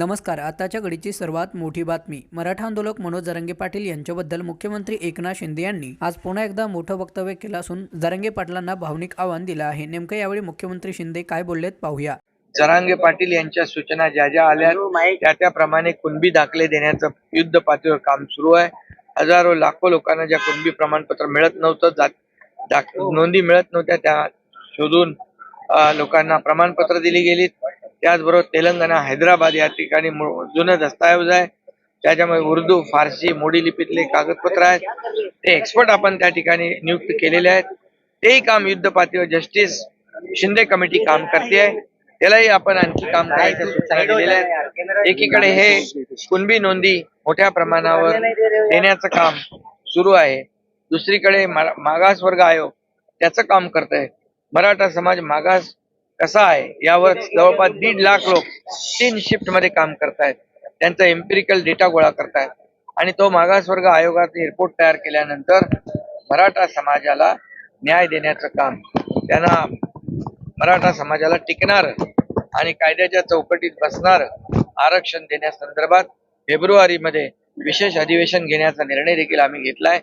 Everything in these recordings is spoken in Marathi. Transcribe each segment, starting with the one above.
नमस्कार आताच्या घडीची सर्वात मोठी बातमी. मराठा आंदोलक मनोज जरंगे पाटील यांच्याबद्दल मुख्यमंत्री एकनाथ शिंदे यांनी आज पुन्हा एकदा मोठं वक्तव्य केलं असून जरंगे पाटलांना भावनिक आव्हान दिलं आहे. नेमकं यावेळी मुख्यमंत्री शिंदे काय बोललेत पाहूया. जरांगे पाटील यांच्या सूचना ज्या ज्या आल्या त्या त्याप्रमाणे कुणबी दाखले देण्याचं युद्ध पातळीवर काम सुरू आहे. हजारो लाखो लोकांना ज्या कुणबी प्रमाणपत्र मिळत नव्हतं जात- दाख- नोंदी मिळत नव्हत्या त्या शोधून लोकांना प्रमाणपत्र दिली गेली त्याचबरोबर तेलंगणा हैदराबाद या ठिकाणी जुनं दस्तऐवज आहे. त्याच्यामुळे उर्दू फारसी मोडी लिपीतले कागदपत्र आहेत. ते एक्सपर्ट आपण त्या ठिकाणी नियुक्त केलेले आहेत. तेही काम युद्ध पातळीवर जस्टिस शिंदे कमिटी काम करते आहे. त्यालाही आपण आणखी काम करायच्या सूचना दिलेल्या आहेत. एकीकडे हे कुणबी नोंदी मोठ्या प्रमाणावर देण्याचं काम सुरू आहे. दुसरीकडे मागासवर्ग आयोग त्याचं काम करत आहे मराठा समाज मागास कसा आहे? यावर जवळपास दीड लाख लोक तीन शिफ्टमध्ये काम करतायत. त्यांचा एम्पिरिकल डेटा गोळा करतायत. आणि तो मागासवर्ग आयोगाचा रिपोर्ट तयार केल्यानंतर मराठा समाजाला न्याय देण्याचं काम त्यांना मराठा समाजाला टिकणार आणि कायद्याच्या चौकटीत बसणार आरक्षण देण्यासंदर्भात फेब्रुवारीमध्ये विशेष अधिवेशन घेण्याचा निर्णय देखील आम्ही घेतलाय.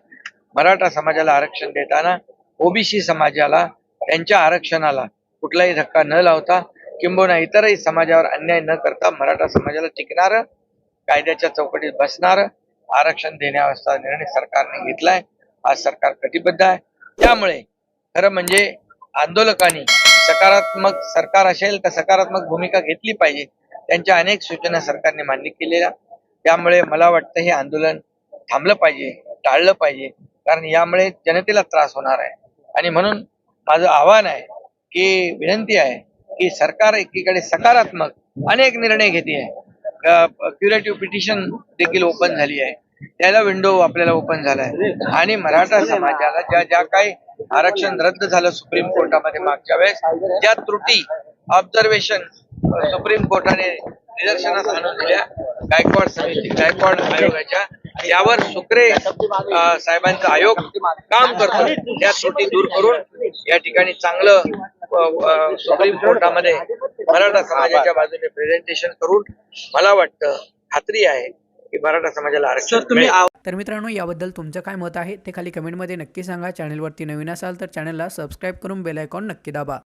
मराठा समाजाला आरक्षण देताना ओबीसी समाजाला त्यांच्या आरक्षणाला कुठलाही धक्का न लावता किंबहुना इतरही समाजावर अन्याय न करता मराठा समाजाला टिकणार कायद्याच्या चौकटीत बसणार आरक्षण देण्याचा निर्णय सरकारने घेतलाय. आज सरकार कटिबद्ध आहे. त्यामुळे खरं म्हणजे आंदोलकांनी सकारात्मक सरकार असेल तर सकारात्मक भूमिका घेतली पाहिजे. त्यांच्या अनेक सूचना सरकारने मान्य केलेल्या. त्यामुळे मला वाटतं हे आंदोलन थांबलं पाहिजे टाळलं पाहिजे. कारण यामुळे जनतेला त्रास होणार आहे. आणि म्हणून माझं आव्हान आहे की विनंती आहे की सरकार एकीकडे सकारात्मक अनेक निर्णय घेते आहे क्युरेटिव्ह पिटिशन देखील ओपन झाली आहे. त्याला विंडो आपल्याला ओपन झालाय. आणि मराठा समाजाला ज्या ज्या काही आरक्षण रद्द झालं सुप्रीम कोर्टामध्ये मागच्या वेळेस ज्या त्रुटी ऑब्झर्वेशन सुप्रीम कोर्टाने निदर्शनास आणून दिल्या गायकवाड समिती गायकवाड आयोगाच्या यावर सुक्रे साहेबांचा आयोग काम करतो त्या त्रुटी दूर करून या ठिकाणी चांगलं सुप्रीम कोर्टामध्ये मराठा समाजाच्या बाजूने प्रेझेंटेशन करून मला वाटतं खात्री आहे की मराठा समाजाला आरक्षण. तर मित्रांनो याबद्दल तुमचं काय मत आहे ते खाली कमेंटमध्ये नक्की सांगा चॅनलवरती नवीन असाल तर चॅनलला सबस्क्राईब करून बेल आयकॉन नक्की दाबा